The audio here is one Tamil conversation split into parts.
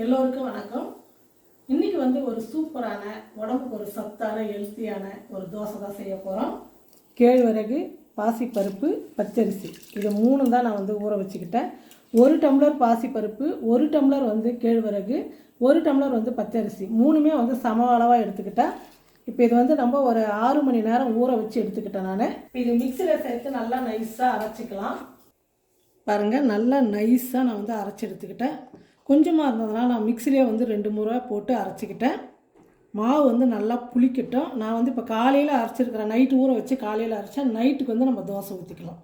எல்லோருக்கும் வணக்கம். இன்றைக்கி வந்து ஒரு சூப்பரான உடம்புக்கு ஒரு சத்தான ஹெல்த்தியான ஒரு தோசை தான் செய்ய போகிறோம் கேழ்வரகு பாசிப்பருப்பு பச்சரிசி. இது மூணு தான் நான் வந்து ஊற வச்சுக்கிட்டேன். ஒரு டம்ளர் பாசிப்பருப்பு ஒரு டம்ளர் வந்து கேழ்வரகு ஒரு டம்ளர் வந்து பச்சரிசி. மூணுமே வந்து சம அளவாக எடுத்துக்கிட்டேன் இப்போ இது வந்து நம்ம ஒரு ஆறு மணி நேரம் ஊற வச்சு எடுத்துக்கிட்டேன் நான். இது மிக்சியில் சேர்த்து நல்லா நைஸாக அரைச்சிக்கலாம். பாருங்கள் நல்லா நைஸாக நான் வந்து அரைச்சி எடுத்துக்கிட்டேன். கொஞ்சமாக இருந்ததுனால் நான் மிக்சிலே வந்து ரெண்டு முறை போட்டு அரைச்சிக்கிட்டேன். மாவு வந்து நல்லா புளிக்கட்டும். நான் வந்து இப்போ காலையில் அரைச்சிருக்கிறேன் நைட்டு ஊற வச்சு காலையில் அரைச்சா நைட்டுக்கு வந்து நம்ம தோசை ஊற்றிக்கலாம்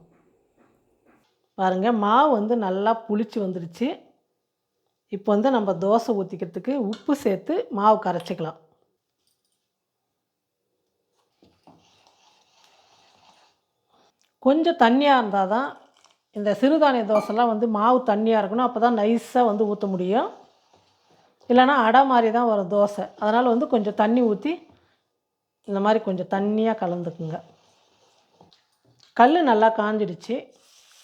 பாருங்கள் மாவு வந்து நல்லா புளிச்சு வந்துடுச்சு இப்போ வந்து நம்ம தோசை ஊற்றிக்கிறதுக்கு உப்பு சேர்த்து மாவு கரைச்சிக்கலாம். கொஞ்சம் தண்ணியாக இருந்தால் தான் இந்த சிறுதானிய தோசைலாம் வந்து மாவு தண்ணியாக இருக்கணும் அப்போ தான் நைஸாக வந்து ஊற்ற முடியும். இல்லைன்னா அடை மாதிரி தான் வரும் தோசை. அதனால் வந்து கொஞ்சம் தண்ணி ஊற்றி இந்த மாதிரி கொஞ்சம் தண்ணியாக கலந்துக்குங்க. கல் நல்லா காஞ்சிடுச்சு.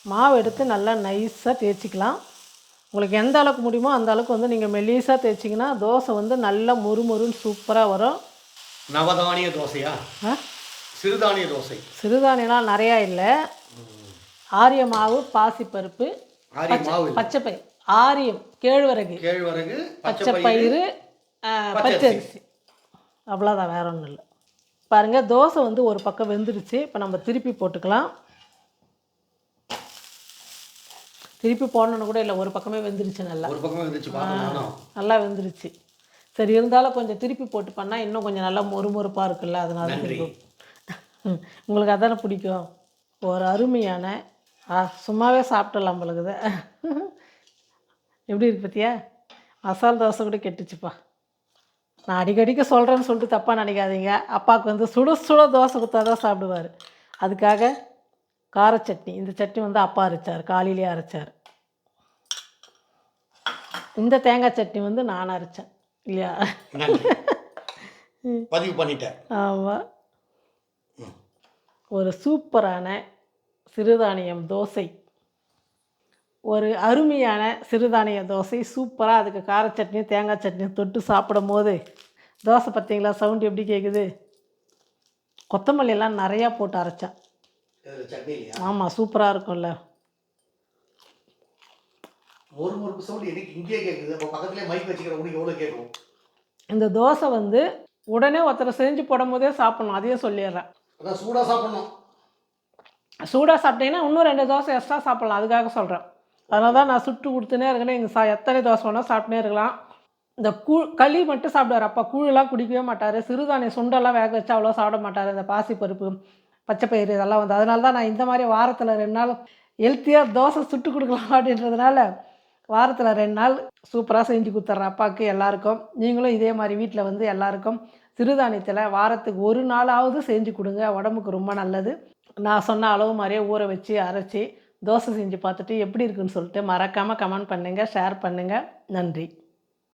மாவு எடுத்து நல்லா நைஸாக தேய்ச்சிக்கலாம். உங்களுக்கு எந்த அளவுக்கு முடியுமோ அந்த அளவுக்கு வந்து நீங்கள் மெல்லிஸாக தேய்ச்சிங்கன்னா தோசை வந்து நல்லா மொறுமொறுன்னு சூப்பராக வரும். நவதானிய தோசையா? ஆ? சிறுதானிய தோசை. சிறுதானியம்லாம் நிறையா இல்லை. ஆரிய மாவு பாசிப்பருப்பு ஆரிய மாவு. பச்சைப்பயிர் ஆரியம் கேழ்வரகு கேழ்வரகு பச்சை பச்சை பயிறு பச்சரிசி. அவ்வளோதான் வேற ஒன்றும் இல்லை. பாருங்கள் தோசை வந்து ஒரு பக்கம் வெந்துடுச்சு இப்போ நம்ம திருப்பி போட்டுக்கலாம். திருப்பி போடணுன்னு கூட இல்லை ஒரு பக்கமே வெந்துருச்சு நல்லா. ஒரு பக்கமே பார்க்கணும் நல்லா வெந்துருச்சு. சரி இருந்தாலும் கொஞ்சம் திருப்பி போட்டு பண்ணால் இன்னும் கொஞ்சம் நல்லா மொறுமொறுப்பாக இருக்குல்ல அதனால உங்களுக்கு அதானே பிடிக்கும்? ஒரு அருமையான ஆ, சும்மாவே சாப்பிட்டுடலாம் பழகுது எப்படி இருக்கு பார்த்தியா மசால் தோசை கூட கெட்டுச்சுப்பா. நான் அடிக்கடிக்கு சொல்கிறேன்னு சொல்லிட்டு தப்பாக நினைக்காதீங்க. அப்பாவுக்கு வந்து சுட சுட தோசை கொடுத்தா தான் சாப்பிடுவார். அதுக்காக கார சட்னி. இந்த சட்னி வந்து அப்பா அரைச்சார் காலையிலேயே அரைச்சார். இந்த தேங்காய் சட்னி வந்து நான் அரைச்சேன். இல்லையா? பதிவு பண்ணிட்டேன். ஆமாம் ஒரு சூப்பரான சிறுதானியம் தோசை. ஒரு அருமையான சிறுதானிய தோசை சூப்பராக அதுக்கு கார சட்னியும் தேங்காய் சட்னியும் தொட்டு சாப்பிடும் போது தோசை பார்த்தீங்களா சவுண்ட் எப்படி கேட்குது கொத்தமல்லி எல்லாம் நிறையா போட்டு அரைச்சேன் சட்னி ஆமாம் சூப்பராக இருக்கும்ல. ஒரு முறுக்கு சவுண்ட் எனக்கு இங்கேயே கேட்குது அப்போ பக்கத்துலேயே மைக் வச்சுக்கிற உனக்கு எவ்வளோ கேட்கும்? இந்த தோசை வந்து உடனே ஒருத்தரை செஞ்சு போடும் போதே சாப்பிட்ணும். அதையும் சொல்லிடுறேன். அதான் சூடாக சாப்பிட்ணும். சூடாக சாப்பிட்டீங்கன்னா இன்னும் ரெண்டு தோசை எக்ஸ்ட்ரா சாப்பிட்லாம். அதுக்காக சொல்கிறேன் அதனால தான் நான் சுட்டு கொடுத்துனே இருக்கேன் எங்கள் சா எத்தனை தோசை வேணால் சாப்பிட்டுனே இருக்கலாம். இந்த கூ களி மட்டும் சாப்பிடுவார். அப்பா கூழெல்லாம் குடிக்கவே மாட்டார். சிறுதானிய சுண்டெல்லாம் வேக வச்சு அவ்வளோ சாப்பிட மாட்டார். இந்த பாசிப்பருப்பு பச்சைப்பயிறு இதெல்லாம் வந்து. அதனால தான் நான் இந்த மாதிரி வாரத்தில் ரெண்டு நாள் ஹெல்த்தியாக தோசை சுட்டு கொடுக்கலாம் அப்படின்றதுனால வாரத்தில் ரெண்டு நாள் சூப்பராக செஞ்சு கொடுத்துட்றேன் அப்பாவுக்கு எல்லாருக்கும். நீங்களும் இதே மாதிரி வீட்டில் வந்து எல்லாருக்கும் சிறுதானியத்தில் வாரத்துக்கு ஒரு நாளாவது செஞ்சு கொடுங்க. உடம்புக்கு ரொம்ப நல்லது. நான் சொன்ன அளவு மாதிரியே ஊற வச்சு அரைச்சி தோசை செஞ்சு பார்த்துட்டு எப்படி இருக்குன்னு சொல்லிட்டு மறக்காமல் கமெண்ட் பண்ணுங்கள் ஷேர் பண்ணுங்கள் நன்றி.